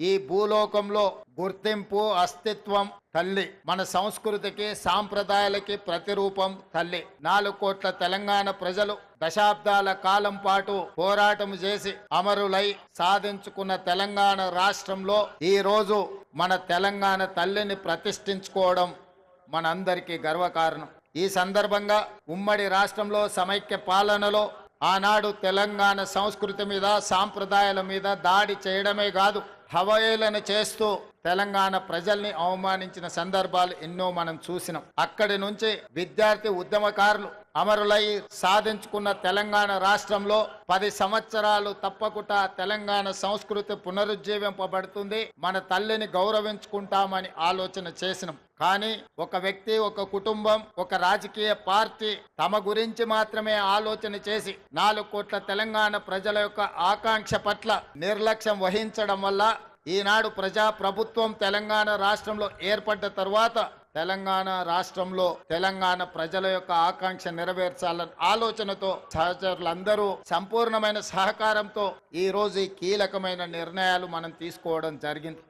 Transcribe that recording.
ఈ భూలోకంలో గుర్తింపు అస్తిత్వం తల్లి. మన సంస్కృతికి సాంప్రదాయాలకి ప్రతిరూపం తల్లి. నాలుగు కోట్ల తెలంగాణ ప్రజలు దశాబ్దాల కాలం పాటు పోరాటం చేసి అమరులై సాధించుకున్న తెలంగాణ రాష్ట్రంలో ఈ రోజు మన తెలంగాణ తల్లిని ప్రతిష్ఠించుకోవడం మనందరికీ గర్వకారణం. ఈ సందర్భంగా ఉమ్మడి రాష్ట్రంలో సమైక్య పాలనలో ఆనాడు తెలంగాణ సంస్కృతి మీద సాంప్రదాయాల మీద దాడి చేయడమే కాదు హవయేలను చేస్తూ తెలంగాణ ప్రజల్ని అవమానించిన సందర్భాలు ఎన్నో మనం చూసినాం. అక్కడి నుంచి విద్యార్థి ఉద్యమకారులు అమరులై సాధించుకున్న తెలంగాణ రాష్ట్రంలో పది సంవత్సరాలు తప్పకుండా తెలంగాణ సంస్కృతి పునరుజ్జీవింపబడుతుంది. మన తల్లిని గౌరవించుకుంటామని ఆలోచన చేసినాం. కానీ ఒక వ్యక్తి ఒక కుటుంబం ఒక రాజకీయ పార్టీ తమ గురించి మాత్రమే ఆలోచన చేసి నాలుగు కోట్ల తెలంగాణ ప్రజల యొక్క ఆకాంక్ష పట్ల నిర్లక్ష్యం వహించడం వల్ల ఈనాడు ప్రజా ప్రభుత్వం తెలంగాణ రాష్ట్రంలో ఏర్పడ్డ తర్వాత తెలంగాణ రాష్ట్రంలో తెలంగాణ ప్రజల యొక్క ఆకాంక్ష నెరవేర్చాలన్న ఆలోచనతో సహచరులందరూ సంపూర్ణమైన సహకారంతో ఈ ఈ కీలకమైన నిర్ణయాలు మనం తీసుకోవడం జరిగింది.